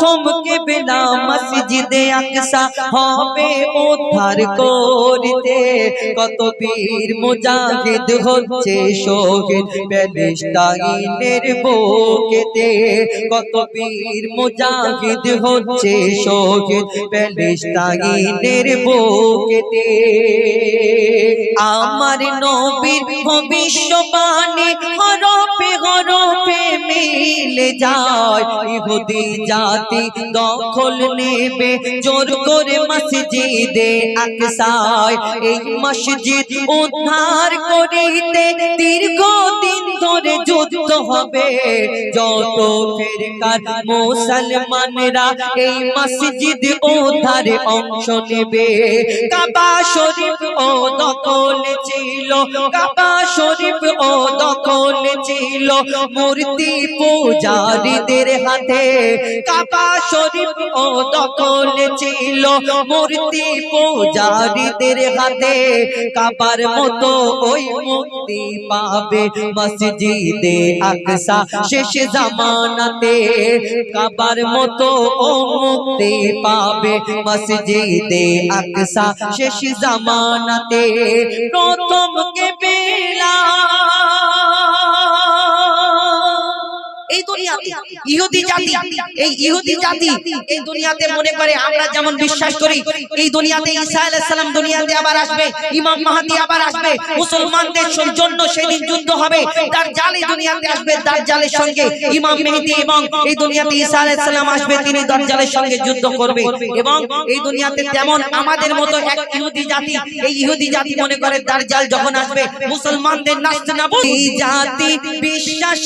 প্রথম কেবলা মসজিদে আকসা। হবে উদ্ধার করতে। কত বীর মুজাহিদ হচ্ছে শহীদ প্যালেস্টাইনের বুকেতে। কত বীর মুজাহিদ হচ্ছে শহীদ প্যালেস্টাইনের বুকেতে। আমার নবীর ভবিষ্যবাণী হরফে হরফে মিলে যায়, ইহুদি জাতি দখল নেবে। জোর করে মসজিদে আকসায়, এই মসজিদ উদ্ধার করিতে দীর্ঘ দিন ধরে যুদ্ধ হবে। যত ফিরকার মুসলমানরা এই মসজিদ উদ্ধারে অংশ নেবে। কাবা শরীফ ও দখল ছিল, কাবা শরীফ ও দখল ছিল। মূর্তি পূজারীদের হাতে কাবা শরীফ ও দখল ছিল। মূর্তি পূজারীদের হাতে কাবার মতো ওই মুক্তি পাবে মসজিদে আকসা। শেষ জামানাতে কাবার মতো ও মুক্তি পাবে মসজিদে আকসা। শেষ জামানাতে প্রথম কে বেলা ইহুদি জাতি এই ইহুদি জাতি এই দুনিয়াতে মনে করে আমরা যেমন বিশ্বাস করি এই দুনিয়াতে ঈসা আলাইহিস সালাম দুনিয়াতে আবার আসবে ইমাম মাহদি আবার আসবে মুসলমানদের জন্য সেদিন যুদ্ধ হবে দুনিয়াতে আসবে সঙ্গে ইমাম মেহেদী এবং এই দুনিয়াতে ঈসা আলাইহিস সালাম আসবে তিনি দাজ্জালের সঙ্গে যুদ্ধ করবে এবং এই দুনিয়াতে তেমন আমাদের মতো এক ইহুদি জাতি এই ইহুদি জাতি মনে করে দাজ্জাল যখন আসবে মুসলমানদের নাস্তে জাতি বিশ্বাস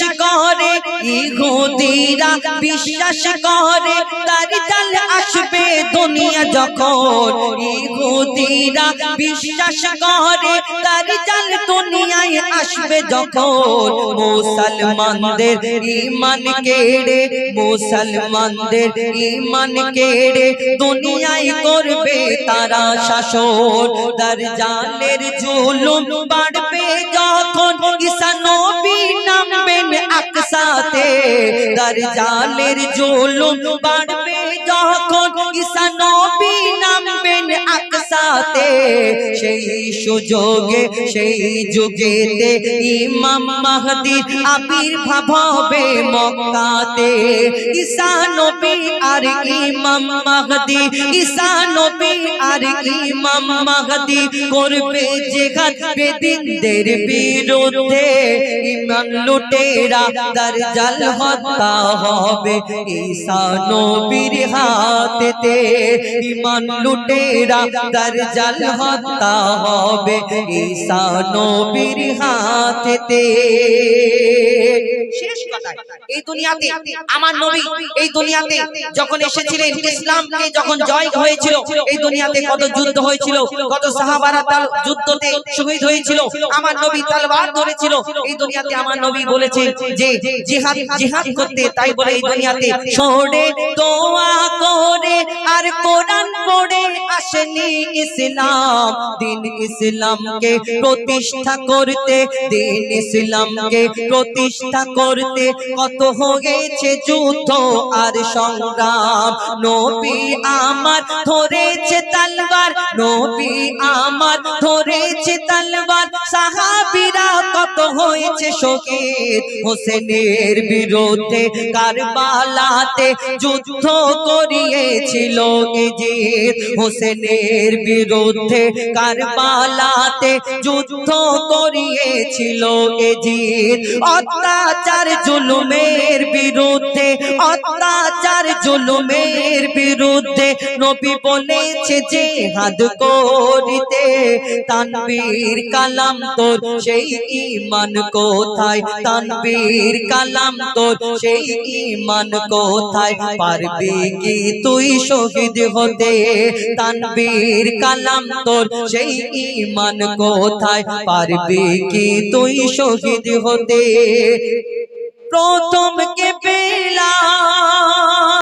ইহুদিরা বিশ্বাস করে, তার জাল আসবে দুনিয়া যখন। ইহুদিরা বিশ্বাস করে, তার জাল দুনিয়ায় আসবে যখন। মুসলমানদের ইমান কেড়ে, মুসলমানদের ইমান কেড়ে দুনিয়ায় করবে তারা শাসন। তার জুলুম বাড়বে তার জালের জুলুম বাড়বে যখন আকসাতে সেই সুযোগে, সেই যুগেতে ইমাম মাহদির আবির্ভাব হবে মক্কাতে। ঈসা নবী আর ইমাম মাহদি, ঈসা নবী আর ইমাম মাহদি করবে জিহাদ বেদিনদের বিরুদ্ধে। ইমান লুটেরা দাজ্জাল হত্যা হবে ঈসা নবীর হাতেতে। ইমান লুটেরা দাজ্জাল হত্যা হবে ঈসা নবীর হাতেতে শেষ কথা এই দুনিয়াতে আমার নবী এই দুনিয়াতে যখন এসেছিলেন ইসলামকে যখন জয় হয়েছিল এই দুনিয়াতে কত যুদ্ধ হয়েছিল কত সাহাবারা তার যুদ্ধতে শহীদ হয়েছিল আমার নবী তলবার ধরেছিল এই দুনিয়াতে আমার নবী বলেছে যে জিহাদ জিহাদ করতে তাই বলে এই দুনিয়াতে ছোড়ে দোয়া করে আর কোরআন পড়ে আসেনি ইসলাম। দিন ইসলামকে প্রতিষ্ঠা করতে দিন ইসলামকে প্রতিষ্ঠা করতে কত হয়েছে যুদ্ধ আর সংগ্রাম? নবী আমার ধরেছে তালবার নবী আমার ধরেছে কত হয়েছে শহীদ হোসেনের বিরুদ্ধে কারবালাতে যুদ্ধ করিয়েছিল ইজিদ হোসেনের বিরুদ্ধে কারবালাতে যুদ্ধ করিয়েছিল ইজিদ অত্যাচার, জুলুমের বিরুদ্ধে, অত্যাচার, জুলুমের বিরুদ্ধে নবী বলেছে যে হাদ করিতে তানবীর কালাম তোর সেই ইমান কোথায়? তানবীর কালাম তোর সেই ইমান কোথায়? পারবি কি তুই শহীদ হতে? তানবীর কালাম তোর সেই ইমান কোথায়? পারবি কি তুই শহীদ হতে? প্রথম কে পেলা